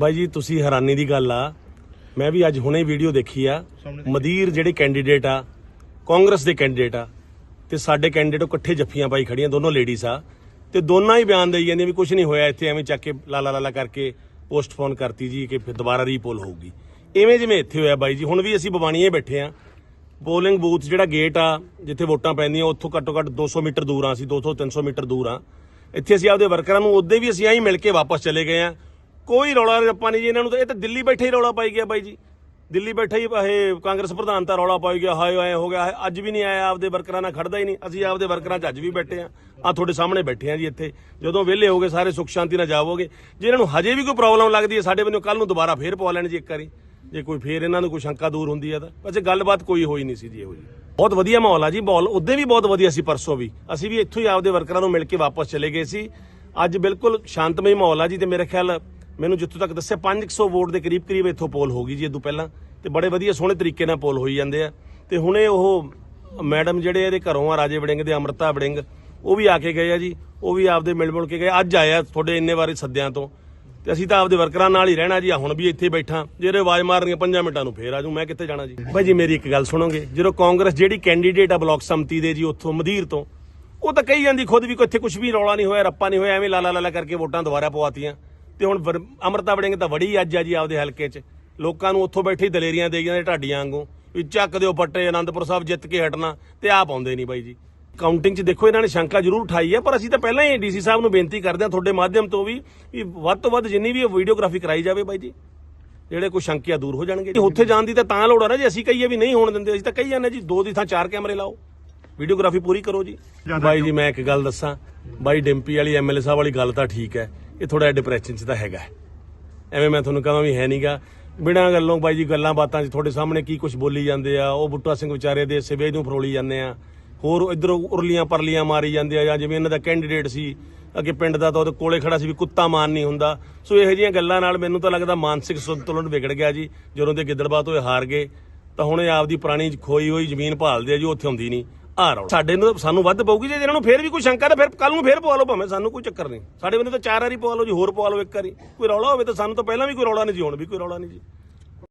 ਬਾਈ ਜੀ ਤੁਸੀਂ ਹੈਰਾਨੀ ਦੀ ਗੱਲ ਆ। ਮੈਂ ਵੀ ਅੱਜ ਹੁਣੇ ਵੀਡੀਓ ਦੇਖੀ ਆ। ਮਦੀਰ ਜਿਹੜੇ ਕੈਂਡੀਡੇਟ ਆ ਕਾਂਗਰਸ ਦੇ ਕੈਂਡੀਡੇਟ ਆ ਤੇ ਸਾਡੇ ਕੈਂਡੀਡੇਟ ਇਕੱਠੇ ਜੱਫੀਆਂ ਪਾਈ ਖੜੀਆਂ ਦੋਨੋਂ ਲੇਡੀਜ਼ ਆ। ਤੇ ਦੋਨਾਂ ਹੀ ਬਿਆਨ ਦੇਈ ਜਾਂਦੀਆਂ ਵੀ ਕੁਝ ਨਹੀਂ ਹੋਇਆ ਇੱਥੇ ਐਵੇਂ ਚੱਕ ਕੇ ਲਾਲਾ ਲਾਲਾ ਕਰਕੇ ਪੋਸਟਪੋਨ ਕਰਤੀ ਜੀ ਕਿ ਫਿਰ ਦੁਬਾਰਾ ਰੀਪੋਲ ਹੋਊਗੀ। ਐਵੇਂ ਜਿਵੇਂ ਇੱਥੇ ਹੋਇਆ ਬਾਈ ਜੀ ਹੁਣ ਵੀ ਅਸੀਂ ਬਵਾਨੀਏ ਬੈਠੇ ਆ। ਪੋਲਿੰਗ ਬੂਥ ਜਿਹੜਾ ਗੇਟ ਆ ਜਿੱਥੇ ਵੋਟਾਂ ਪੈਂਦੀਆਂ ਉੱਥੋਂ ਘੱਟੋ ਘੱਟ 200 ਮੀਟਰ ਦੂਰ ਆ ਅਸੀਂ 200 300 ਮੀਟਰ ਦੂਰ ਆ। ਇੱਥੇ ਅਸੀਂ ਆਪਦੇ ਵਰਕਰਾਂ ਨੂੰ ਉਹਦੇ ਵੀ ਅਸੀਂ ਐਂ ਮਿਲ ਕੇ ਵਾਪਸ ਚਲੇ ਗਏ ਆ। ਕੋਈ ਰੌਲਾ ਰੱਪਾ ਨਹੀਂ ਜੀ ਇਹਨਾਂ ਨੂੰ ਤਾਂ, ਇਹ ਤਾਂ ਦਿੱਲੀ ਬੈਠੇ ਹੀ ਰੌਲਾ ਪਾਈ ਗਿਆ ਬਾਈ ਜੀ। ਦਿੱਲੀ ਬੈਠਾ ਹੀ ਇਹ ਕਾਂਗਰਸ ਪ੍ਰਧਾਨ ਤਾਂ ਰੌਲਾ ਪਾਈ ਗਿਆ, ਹਾਏ ਹਾਏ, ਹੋ ਗਿਆ ਅੱਜ ਵੀ ਨਹੀਂ ਆਇਆ, ਆਪਦੇ ਵਰਕਰਾਂ ਨਾਲ ਖੜਦਾ ਹੀ ਨਹੀਂ ਅਸੀਂ ਆਪਦੇ ਵਰਕਰਾਂ 'ਚ ਅੱਜ ਵੀ ਬੈਠੇ ਆ ਆ ਤੁਹਾਡੇ ਸਾਹਮਣੇ ਬੈਠੇ ਆ ਜੀ ਇੱਥੇ। ਜਦੋਂ ਵਿਹਲੇ ਹੋਗੇ ਸਾਰੇ ਸੁੱਖ ਸ਼ਾਂਤੀ ਨਾਲ ਜਾਵੋਗੇ। ਜੇ ਇਹਨਾਂ ਨੂੰ ਹਜੇ ਵੀ ਕੋਈ ਪ੍ਰੋਬਲਮ ਲੱਗਦੀ ਹੈ, ਸਾਡੇ ਵੱਲੋਂ ਕੱਲ ਨੂੰ ਦੁਬਾਰਾ ਫੇਰ ਪਵਾ ਲੈਣ ਜੀ ਇੱਕ ਵਾਰੀ। ਜੇ ਕੋਈ ਫੇਰ ਇਹਨਾਂ ਨੂੰ ਕੋਈ ਸ਼ੰਕਾ ਦੂਰ ਹੁੰਦੀ ਹੈ ਤਾਂ। ਵੈਸੇ ਗੱਲਬਾਤ ਕੋਈ ਹੋਈ ਨਹੀਂ ਸੀ ਜੀ ਇਹੋ ਜੀ। ਬਹੁਤ ਵਧੀਆ ਮਾਹੌਲ ਆ ਜੀ, ਮਾਹੌਲ ਉਦੋਂ ਵੀ ਬਹੁਤ ਵਧੀਆ ਸੀ ਪਰਸੋਂ ਵੀ। ਅਸੀਂ ਵੀ ਇੱਥੋਂ ਹੀ ਆਪਦੇ ਵਰਕਰਾਂ ਨੂੰ ਮਿਲ ਕੇ ਵਾਪਸ ਚਲੇ ਗਏ ਸੀ। ਅੱਜ ਬਿਲਕੁਲ ਸ਼ਾਂਤਮਈ ਮਾਹੌਲ ਆ ਜੀ ਤੇ ਮੇਰੇ ਖਿਆਲ ਮੈਨੂੰ ਜਿੱਥੋਂ ਤੱਕ ਦੱਸਿਆ 500 ਵੋਟ ਦੇ ਕਰੀਬ ਕਰੀਬ ਇੱਥੋਂ ਪੋਲ ਹੋ ਗਈ ਜੀ ਇਦੋਂ ਪਹਿਲਾਂ। ਤੇ ਬੜੇ ਵਧੀਆ ਸੋਹਣੇ ਤਰੀਕੇ ਨਾਲ ਪੋਲ ਹੋਈ ਜਾਂਦੇ ਆ। ਤੇ ਹੁਣੇ ਉਹ ਮੈਡਮ ਜਿਹੜੇ ਇਹਦੇ ਘਰੋਂ ਆ, ਰਾਜੇ ਵੜਿੰਗ ਦੇ, ਅਮਰਤਾ ਵੜਿੰਗ, ਉਹ ਵੀ ਆ ਕੇ ਗਏ ਆ ਜੀ। ਉਹ ਵੀ ਆਪਦੇ ਮਿਲ ਮੁਲ ਕੇ ਗਏ। ਅੱਜ ਆਇਆ ਤੁਹਾਡੇ ਇੰਨੇ ਵਾਰੀ ਸੱਦਿਆਂ ਤੋਂ। ਤੇ ਅਸੀਂ ਤਾਂ ਆਪਦੇ ਵਰਕਰਾਂ ਨਾਲ ਹੀ ਰਹਿਣਾ ਜੀ। ਆਹ ਹੁਣ ਵੀ ਇੱਥੇ ਬੈਠਾ। ਜਿਹੜੇ ਆਵਾਜ਼ ਮਾਰਨਗੇ 5 ਮਿੰਟਾਂ ਨੂੰ ਫੇਰ ਆਜੂ ਮੈਂ ਕਿੱਥੇ ਜਾਣਾ ਜੀ? ਭਾਈ ਜੀ, ਮੇਰੀ ਇੱਕ ਗੱਲ ਸੁਣੋਗੇ। ਜਦੋਂ ਕਾਂਗਰਸ ਜਿਹੜੀ ਕੈਂਡੀਡੇਟ ਆ ਬਲਾਕ ਸੰਮਤੀ ਦੇ ਜੀ ਉੱਥੋਂ ਮਧੀਰ ਤੋਂ, ਉਹ ਤਾਂ ਕਹੀ ਜਾਂਦੀ ਖੁਦ ਵੀ ਕੋਈ ਇੱਥੇ ਕੁਝ ਵੀ ਰੌਲਾ ਨਹੀਂ ਹੋਇਆ, ਰੱਪਾ ਨਹੀਂ ਹੋਇਆ, ਐਵੇਂ ਲਾਲਾ ਲਾਲਾ ਕਰਕੇ ਵੋਟਾਂ ਦੁਬਾਰਾ ਪਵਾਤੀਆਂ। ਤੇ ਹੁਣ ਅਮਰਤਾ ਵੜਿੰਗ ਤਾਂ ਵੜੀ ਅੱਜ ਆ ਜੀ ਆਪਦੇ ਹਲਕੇ 'ਚ। ਲੋਕਾਂ ਨੂੰ ਉੱਥੋਂ ਬੈਠੇ ਦਲੇਰੀਆਂ ਦੇ ਜਾਂਦੇ ਢਾਡੀਆਂ ਵਾਂਗੂ। ਵੀ ਚੱਕ ਦਿਓ ਪੱਟੇ ਆਨੰਦਪੁਰ ਸਾਹਿਬ ਜਿੱਤ ਕੇ ਹਟਣਾ ਤੇ ਆਪ ਆਉਂਦੇ ਨਹੀਂ ਬਾਈ ਜੀ। ਕਾਊਂਟਿੰਗ 'ਚ ਦੇਖੋ ਇਹਨਾਂ ਨੇ ਸ਼ੰਕਾ ਜ਼ਰੂਰ ਉਠਾਈ ਹੈ ਪਰ ਅਸੀਂ ਤਾਂ ਪਹਿਲਾਂ ਹੀ ਡੀਸੀ ਸਾਹਿਬ ਨੂੰ ਬੇਨਤੀ ਕਰਦੇ ਹਾਂ ਤੁਹਾਡੇ ਮਾਧਿਅਮ ਤੋਂ ਵੀ ਵੀ ਵੱਧ ਤੋਂ ਵੱਧ ਜਿੰਨੀ ਵੀ ਵੀਡੀਓਗ੍ਰਾਫੀ ਕਰਾਈ ਜਾਵੇ ਬਾਈ ਜੀ। ਜਿਹੜੇ ਕੋਈ ਸ਼ੰਕਿਆ ਦੂਰ ਹੋ ਜਾਣਗੇ ਉੱਥੇ ਜਾਣ ਦੀ ਤਾਂ ਤਾਂ ਲੋੜ ਆ ਨਾ ਜੇ ਅਸੀਂ ਕਹੀਏ ਵੀ ਨਹੀਂ ਹੋਣ ਦਿੰਦੇ ਅਸੀਂ ਤਾਂ ਕਹੀ ਜਾਂਦੇ ਜੀ ਦੋ ਦੀ ਥਾਂ ਚਾਰ ਕੈਮਰੇ ਲਾਓ। ਵੀਡੀਓਗ੍ਰਾਫੀ ਪੂਰੀ ਕਰੋ ਜੀ। ਬਾਈ ਜੀ ਮੈਂ ਇੱਕ ਗੱਲ ਦੱਸਾਂ ਬਾਈ ਡਿੰਪੀ ਵਾਲੀ ਐਮਐਲਏ ਸਾਹਿਬ ਵਾਲੀ ਗੱਲ ਤਾਂ ਠੀਕ ਹੈ। ਇਹ ਥੋੜਾ ਡਿਪਰੈਸ਼ਨ 'ਚ ਤਾਂ ਹੈਗਾ ਐਵੇਂ ਮੈਂ ਤੁਹਾਨੂੰ ਕਹਾਂ ਵੀ ਹੈ ਨਹੀਂਗਾ ਬਿਨਾਂ ਗੱਲੋਂ ਬਾਈ ਜੀ ਗੱਲਾਂ ਬਾਤਾਂ 'ਚ ਤੁਹਾਡੇ ਸਾਹਮਣੇ ਕੀ ਕੁਝ ਬੋਲੀ ਜਾਂਦੇ ਆ, ਉਹ ਬੁੱਟਾ ਸਿੰਘ ਵਿਚਾਰੇ ਦੇ ਸਿਵੇ ਨੂੰ ਫਰੋਲੀ ਜਾਂਦੇ ਆ। ਹੋਰ ਇਧਰੋਂ ਉਰਲੀਆਂ ਪਰਲੀਆਂ ਮਾਰੀ ਜਾਂਦੇ ਆ ਜਾਂ ਜਿਵੇਂ ਇਹਨਾਂ ਦਾ ਕੈਂਡੀਡੇਟ ਸੀ, ਅੱਗੇ ਪਿੰਡ ਦਾ ਤਾਂ ਉਹਦੇ ਕੋਲੇ ਖੜਾ ਸੀ ਵੀ ਕੁੱਤਾ ਮਾਨ ਨਹੀਂ ਹੁੰਦਾ। ਸੋ ਇਹੋ ਜਿਹੀਆਂ ਗੱਲਾਂ ਨਾਲ ਮੈਨੂੰ ਤਾਂ ਲੱਗਦਾ ਮਾਨਸਿਕ ਸੰਤੁਲਨ ਵਿਗੜ ਗਿਆ ਜੀ। ਜਦੋਂ ਦੇ ਗਿੱਦੜਬਾਤ ਹੋਏ ਹਾਰ ਗਏ, ਤਾਂ ਹੁਣ ਇਹ ਆਪਦੀ ਪੁਰਾਣੀ ਖੋਈ ਹੋਈ ਜ਼ਮੀਨ ਭਾਲਦੇ ਆ ਜੀ, ਉੱਥੇ ਹੁੰਦੀ ਨਹੀਂ। ਆ ਰੌਲਾ। ਸਾਡੇ ਨੂੰ ਸਾਨੂੰ ਵੱਧ ਪਊਗੀ ਜੇ ਇਹਨਾਂ ਨੂੰ ਫੇਰ ਵੀ ਕੋਈ ਸ਼ੰਕਾ ਤਾਂ ਫਿਰ ਕੱਲ ਨੂੰ ਫੇਰ ਪਵਾ ਲਓ ਭਾਵੇਂ, ਸਾਨੂੰ ਕੋਈ ਚੱਕਰ ਨਹੀਂ। ਸਾਡੇ ਬੰਦੇ ਤਾਂ ਚਾਰ ਵਾਰੀ ਪਵਾ ਲਓ ਜੀ, ਹੋਰ ਪਵਾ ਲਓ ਇੱਕ ਵਾਰੀ। ਕੋਈ ਰੌਲਾ ਹੋਵੇ ਤਾਂ ਸਾਨੂੰ ਤਾਂ ਪਹਿਲਾਂ ਵੀ ਕੋਈ ਰੌਲਾ ਨਹੀਂ ਜੀ, ਹੁਣ ਵੀ ਕੋਈ ਰੌਲਾ ਨਹੀਂ ਜੀ।